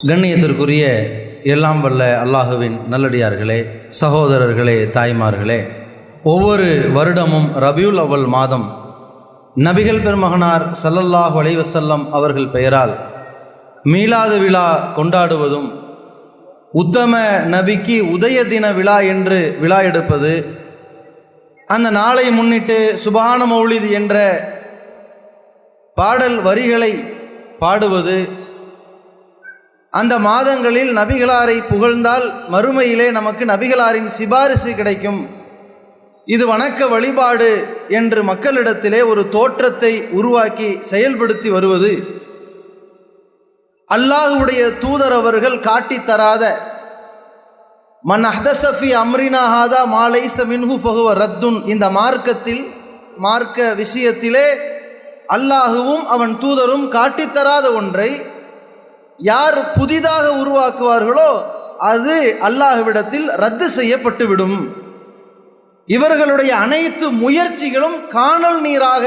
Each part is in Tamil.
கண்ணியத்திற்குரிய எல்லாம் வல்ல அல்லாஹுவின் நல்லடியார்களே சகோதரர்களே தாய்மார்களே ஒவ்வொரு வருடமும் ரபியுல் அவ்வல் மாதம் நபிகள் பெருமகனார் சல்லல்லாஹ் வலைவசல்லம் அவர்கள் பெயரால் மீலாது விழா கொண்டாடுவதும் உத்தம நபிக்கு உதய தின விழா என்று விழா எடுப்பது அந்த நாளை முன்னிட்டு சுபான மௌலிது என்ற பாடல் வரிகளை பாடுவது அந்த மாதங்களில் நபிகளாரை புகழ்ந்தால் மறுமையிலே நமக்கு நபிகளாரின் சிபாரிசு கிடைக்கும். இது வணக்க வழிபாடு என்று மக்களிடத்திலே ஒரு தோற்றத்தை உருவாக்கி செயல்படுத்தி வருவது. அல்லாஹுடைய தூதர் அவர்கள் காட்டித் தராத மன் அஹ்தசஃபி அம்ரினா ஹாதா மாலைச மின்ஹு ஃபஹுவ ரத்துன் இந்த மார்க்கத்தில் மார்க்க விஷயத்திலே அல்லாஹுவும் அவன் தூதரும் காட்டித்தராத ஒன்றை யார் புதிதாக உருவாக்குவார்களோ அது அல்லாஹ்விடத்தில் ரத்து செய்யப்பட்டுவிடும். இவர்களுடைய அனைத்து முயற்சிகளும் காணல் நீராக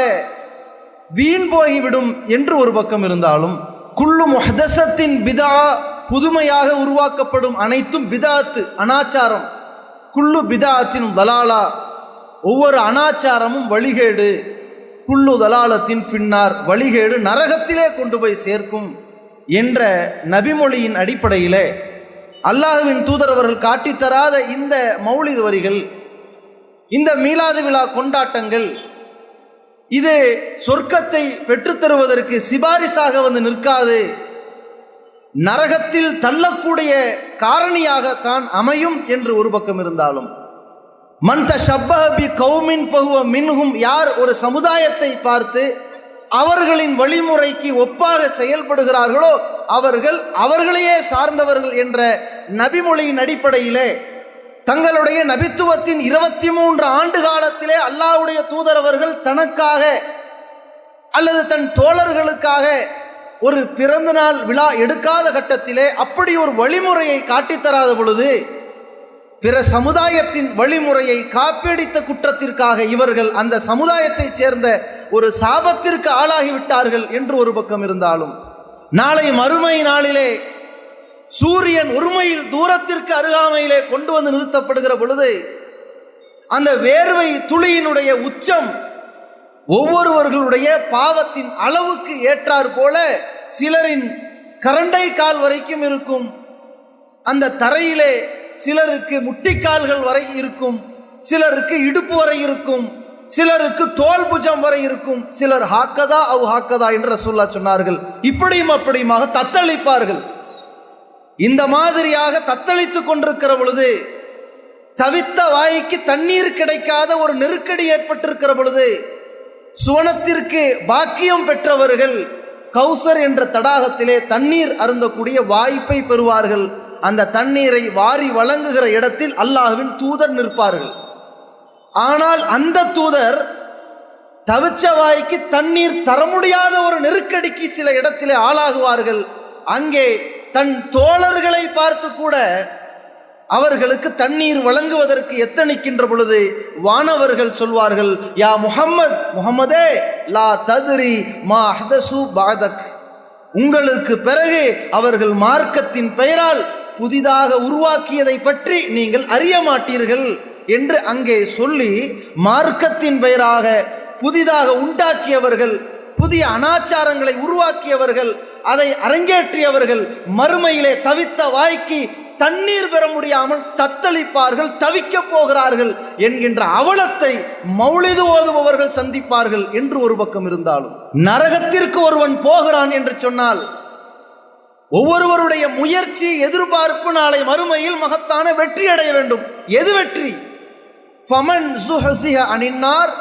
வீண் போகிவிடும் என்று ஒரு பக்கம் இருந்தாலும் குள்ளு முஹதசத்தின் பிதா புதுமையாக உருவாக்கப்படும் அனைத்தும் பிதாத்து அனாச்சாரம். குள்ளு பிதாத்தின் தலாலா ஒவ்வொரு அனாச்சாரமும் வழிகேடு. குள்ளு தலாலத்தின் பின்னார் வழிகேடு நரகத்திலே கொண்டு போய் சேர்க்கும். என்ற நபிமொழியின் அடிப்படையிலே அல்லாஹுவின் தூதரவர்கள் காட்டித்தராத இந்த மௌலிது வரிகள் இந்த மீலாது விழா கொண்டாட்டங்கள் இது சொர்க்கத்தை பெற்றுத்தருவதற்கு சிபாரிசாக வந்து நிற்காது நரகத்தில் தள்ளக்கூடிய காரணியாகத்தான் அமையும் என்று ஒரு பக்கம் இருந்தாலும். மந்த ஷப்பஹபி கௌமின் பகுவ மின்ஹும் யார் ஒரு சமுதாயத்தை பார்த்து அவர்களின் வழிமுறைக்கு ஒப்பாக செயல்படுகிறார்களோ அவர்கள் அவர்களையே சார்ந்தவர்கள் என்ற நபிமொழியின் அடிப்படையிலே தங்களுடைய நபித்துவத்தின் இருபத்தி மூன்று ஆண்டு காலத்திலே அல்லாஹ்வுடைய தூதரவர்கள் தனக்காக அல்லது தன் தோழர்களுக்காக ஒரு பிறந்தநாள் விழா எடுக்காத கட்டத்திலே அப்படி ஒரு வழிமுறையை காட்டித்தராத பொழுது பிற சமுதாயத்தின் வழிமுறையை காப்பீடித்த குற்றத்திற்காக இவர்கள் அந்த சமுதாயத்தைச் சேர்ந்த ஒரு சாபத்திற்கு ஆளாகிவிட்டார்கள் என்று ஒரு பக்கம் இருந்தாலும் நாளை மறுமை நாளிலே சூரியன் ஒருமையில் தூரத்திற்கு அருகாமையிலே கொண்டு வந்து நிறுத்தப்படுகிற பொழுது அந்த வேர்வை துளியினுடைய உச்சம் ஒவ்வொருவர்களுடைய பாவத்தின் அளவுக்கு ஏற்றாற் போல சிலரின் கரண்டை கால் வரைக்கும் இருக்கும். அந்த தரையிலே சிலருக்கு முட்டிக்கால்கள் வரை இருக்கும். சிலருக்கு இடுப்பு வரை இருக்கும். சிலருக்கு தோல் புஜம் வரை இருக்கும் சிலர் ஹாக்கதா அவ் ஹாக்கதா என்று ரசூல்லா சொன்னார்கள். இப்படியும் அப்படியுமாக தத்தளிப்பார்கள். இந்த மாதிரியாக தத்தளித்துக் கொண்டிருக்கிற பொழுது தவித்த வாய்க்கு தண்ணீர் கிடைக்காத ஒரு நெருக்கடி ஏற்பட்டிருக்கிற பொழுது சுவனத்திற்கு பாக்கியம் பெற்றவர்கள் கௌசர் என்ற தடாகத்திலே தண்ணீர் அருந்தக்கூடிய வாய்ப்பை பெறுவார்கள். அந்த தண்ணீரை வாரி வழங்குகிற இடத்தில் அல்லாஹ்வின் தூதர் நிற்பார்கள். ஆனால் அந்த தூதர் தவிச்ச வாய்க்கு தண்ணீர் தர முடியாத ஒரு நெருக்கடிக்கு சில இடத்திலே ஆளாகுவார்கள். அங்கே தன் தோழர்களை பார்த்து கூட அவர்களுக்கு தண்ணீர் வழங்குவதற்கு எத்தனிக்கின்ற பொழுது வானவர்கள் சொல்வார்கள் யா முஹம்மத் முகமதே லா ததுரி மா ஹதசு பாதக். உங்களுக்கு பிறகு அவர்கள் மார்க்கத்தின் பெயரால் புதிதாக உருவாக்கியதை பற்றி நீங்கள் அறிய மாட்டீர்கள் என்று அங்கே சொல்லி மார்க்கத்தின் பெயராக புதிதாக உண்டாக்கியவர்கள் புதிய அனாச்சாரங்களை உருவாக்கியவர்கள் அதை அரங்கேற்றியவர்கள் மறுமையிலே தவித்த வாய்க்கு தண்ணீர் பெற முடியாமல் தத்தளிப்பார்கள் தவிக்க போகிறார்கள் என்கின்ற அவலத்தை மௌலிது ஓதுபவர்கள் சந்திப்பார்கள் என்று ஒரு பக்கம் இருந்தாலும். நரகத்திற்கு ஒருவன் போகிறான் என்று சொன்னால் ஒவ்வொருவருடைய முயற்சி எதிர்பார்ப்பு நாளை மறுமையில் மகத்தான வெற்றி அடைய வேண்டும். எது வெற்றி? ஃபமன் சுஹசிஹ அணின்னார்.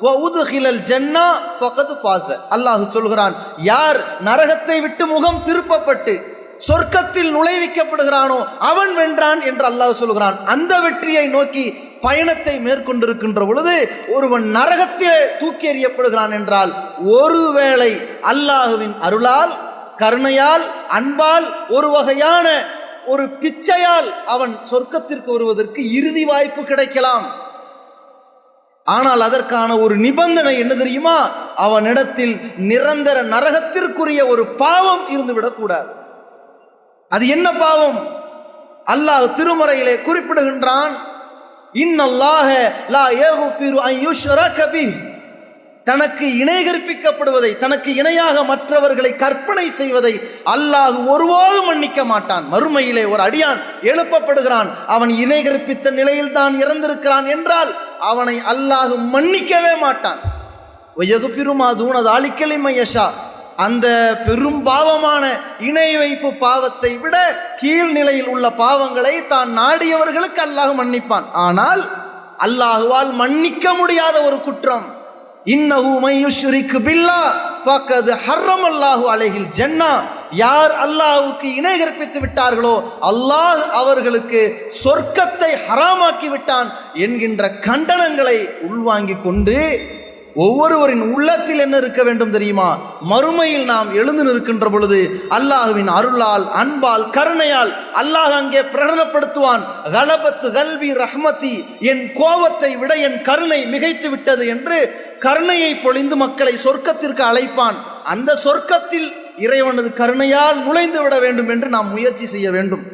அல்லாஹு அல்லாஹ் சொல்கிறான் யார் நரகத்தை விட்டு முகம் திருப்பப்பட்டு சொர்க்கத்தில் நுழைவிக்கப்படுகிறானோ அவன் வென்றான் என்று அல்லாஹ் சொல்கிறான். அந்த வெற்றியை நோக்கி பயணத்தை மேற்கொண்டிருக்கின்ற பொழுது ஒருவன் நரகத்திலே தூக்கி எறியப்படுகிறான் என்றால் ஒருவேளை அல்லாஹுவின் அருளால் கருணையால் அன்பால் ஒரு வகையான ஒரு பிச்சையால் அவன் சொர்க்கத்திற்கு வருவதற்கு இறுதி வாய்ப்பு கிடைக்கலாம். ஆனால் அதற்கான ஒரு நிபந்தனை என்ன தெரியுமா? அவனிடத்தில் நிரந்தர நரகத்திற்குரிய ஒரு பாவம் இருந்துவிடக்கூடாது. அது என்ன பாவம்? அல்லாஹ் திருமறையிலே குறிப்பிடுகின்றான் இன்னல்லாஹ லா யகுஃபிரு அன் தனக்கு இணை கற்பிக்கப்படுவதை தனக்கு இணையாக மற்றவர்களை கற்பனை செய்வதை அல்லாஹ் ஒருபோதும் மன்னிக்க மாட்டான். மறுமையிலே ஒரு அடியான் எழுப்பப்படுகிறான். அவன் இணை கற்பித்த நிலையில் தான் இறந்திருக்கிறான் என்றால் அவனை அல்லாஹ் மன்னிக்கவே மாட்டான். ஒயகுபிருமா தூணது அழிக்கலிமையஷா அந்த பெரும் பாவமான இணை வைப்பு பாவத்தை விட கீழ்நிலையில் உள்ள பாவங்களை தான் நாடியவர்களுக்கு அல்லாஹ் மன்னிப்பான். ஆனால் அல்லாஹுவால் மன்னிக்க முடியாத ஒரு குற்றம். இன்னஹு மையுஷ்ரிக்கு பில்லா. பக்கது ஹர்ரம் அல்லாஹு அழகில் ஜன்னா. யார் அல்லாஹ்வுக்கு இணை கற்பித்து விட்டார்களோ அல்லாஹ் அவர்களுக்கு சொர்க்கத்தை ஹராமாக்கி விட்டான் என்கின்ற கண்டனங்களை உள்வாங்கிக் கொண்டு ஒவ்வொருவரின் உள்ளத்தில் என்ன இருக்க வேண்டும் தெரியுமா? மறுமையில் நாம் எழுந்து நிற்கின்ற பொழுது அல்லாஹுவின் அருளால் அன்பால் கருணையால் அல்லாஹ் அங்கே பிரகடனப்படுத்துவான். கலபத்து கல்வி ரஹ்மதி என் கோபத்தை விட என் கருணை மிகைத்து விட்டது என்று கருணையை பொழிந்து மக்களை சொர்க்கத்திற்கு அழைப்பான். அந்த சொர்க்கத்தில் இறைவனது கருணையால் நுழைந்து விட வேண்டும் என்று நாம் முயற்சி செய்ய வேண்டும்.